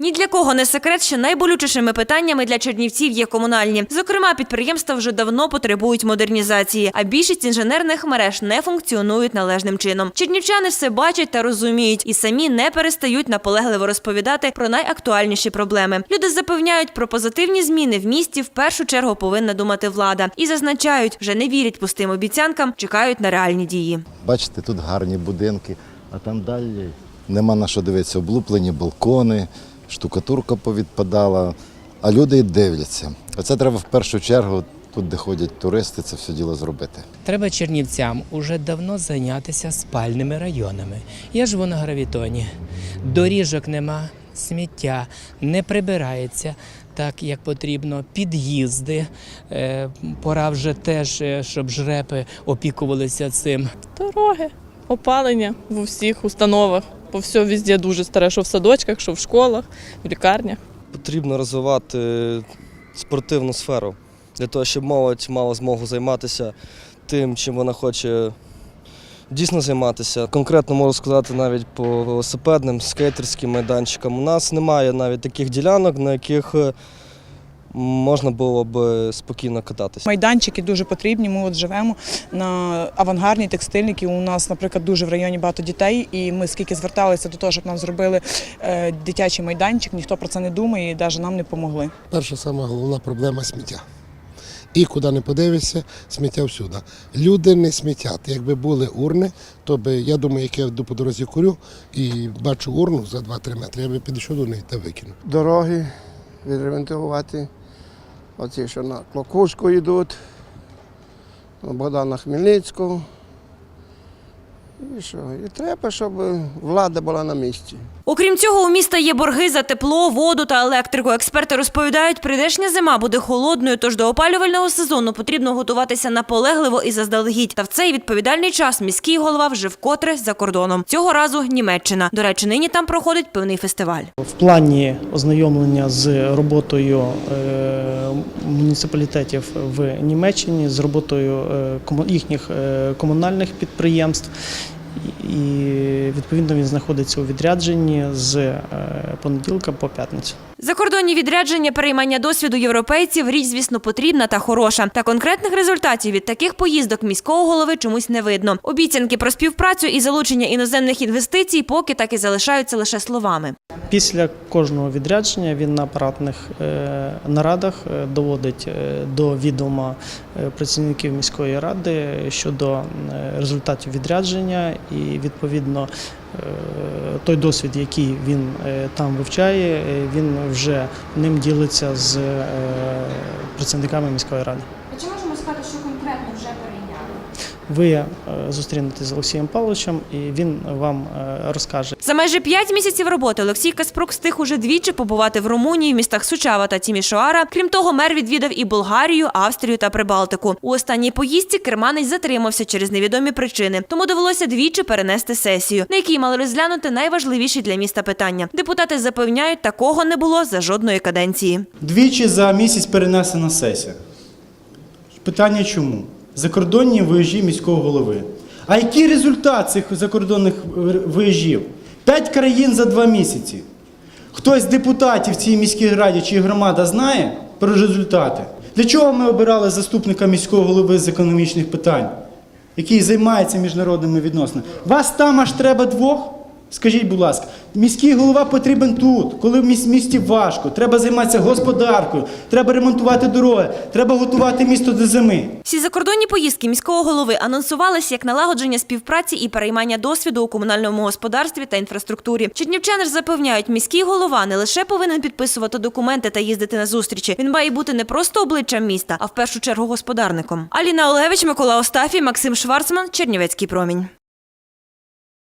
Ні для кого не секрет, що найболючішими питаннями для чернівців є комунальні. Зокрема, підприємства вже давно потребують модернізації, а більшість інженерних мереж не функціонують належним чином. Чернівчани все бачать та розуміють, і самі не перестають наполегливо розповідати про найактуальніші проблеми. Люди запевняють, про позитивні зміни в місті в першу чергу повинна думати влада і зазначають, вже не вірять пустим обіцянкам, чекають на реальні дії. Бачите, тут гарні будинки, а там далі нема на що дивитися. Облуплені балкони, штукатурка повідпадала, а люди дивляться. Оце треба в першу чергу, тут, де ходять туристи, це все діло зробити. Треба чернівцям уже давно зайнятися спальними районами. Я живу на гравітоні. Доріжок нема, сміття не прибирається так, як потрібно. Під'їзди. Е, пора вже теж, е, щоб жрепи опікувалися цим. Дороги, опалення в усіх установах. По все везде дуже старе, що в садочках, що в школах, в лікарнях. Потрібно розвивати спортивну сферу для того, щоб молодь мала змогу займатися тим, чим вона хоче дійсно займатися. Конкретно можу сказати навіть по велосипедним, скейтерським майданчикам. У нас немає навіть таких ділянок, на яких можна було б спокійно кататися. Майданчики дуже потрібні. Ми от живемо на авангардній текстильники. У нас, наприклад, дуже в районі багато дітей, і ми скільки зверталися до того, щоб нам зробили е, дитячий майданчик, ніхто про це не думає і навіть нам не допомогли. Перша сама головна проблема сміття. І куди не подивишся, сміття всюди. Люди не смітять. Якби були урни, то би, я думаю, як я йду по дорозі курю і бачу урну за 2-3 метри, я би підійшов до неї та викинув. дороги відремонтувати. Оці, що на Клокушку йдуть, на Богдана Хмельницького. І що? І треба, щоб влада була на місці. Окрім цього, у міста є борги за тепло, воду та електрику. Експерти розповідають, прийдешня зима буде холодною, тож до опалювального сезону потрібно готуватися наполегливо і заздалегідь. Та в цей відповідальний час міський голова вже вкотре за кордоном. Цього разу Німеччина. До речі, нині там проходить певний фестиваль. В плані ознайомлення з роботою е, муніципалітетів в Німеччині, з роботою е, їхніх е, комунальних підприємств. І відповідно він знаходиться у відрядженні з е, понеділка по п'ятницю. Закордонні відрядження, переймання досвіду європейців річ, звісно, потрібна та хороша. Та конкретних результатів від таких поїздок міського голови чомусь не видно. Обіцянки про співпрацю і залучення іноземних інвестицій поки так і залишаються лише словами. Після кожного відрядження він на апаратних е, нарадах е, доводить до відома працівників міської ради щодо результатів відрядження, і відповідно е, той досвід, який він е, там вивчає, е, він вже ним ділиться з працівниками міської ради. Чи можемо сказати, що конкретно вже перейняли? Ви е, зустрінетесь з Олексієм Павловичем, і він вам е, розкаже. За майже п'ять місяців роботи Олексій Каспрук встиг уже двічі побувати в Румунії, в містах Сучава та Тімішоара. Крім того, мер відвідав і Болгарію, Австрію та Прибалтику. У останній поїздці керманець затримався через невідомі причини, тому довелося двічі перенести сесію, на якій мали розглянути найважливіші для міста питання. Депутати запевняють, такого не було за жодної каденції. Двічі за місяць перенесена сесія. Питання чому? Закордонні виїжджі міського голови. А який результат цих закордонних виїжджів? П'ять країн за два місяці. Хтось з депутатів цій міській раді чи громада знає про результати? Для чого ми обирали заступника міського голови з економічних питань, який займається міжнародними відносинами? Вас там аж треба двох? Скажіть, будь ласка, міський голова потрібен тут, коли в місті важко. Треба займатися господаркою, треба ремонтувати дороги, треба готувати місто до зими. Всі закордонні поїздки міського голови анонсувалися як налагодження співпраці і переймання досвіду у комунальному господарстві та інфраструктурі. Чернівчани ж запевняють, міський голова не лише повинен підписувати документи та їздити на зустрічі. Він має бути не просто обличчям міста, а в першу чергу господарником. Аліна Олевич, Микола Остафій, Максим Шварцман, Чернівецький промінь.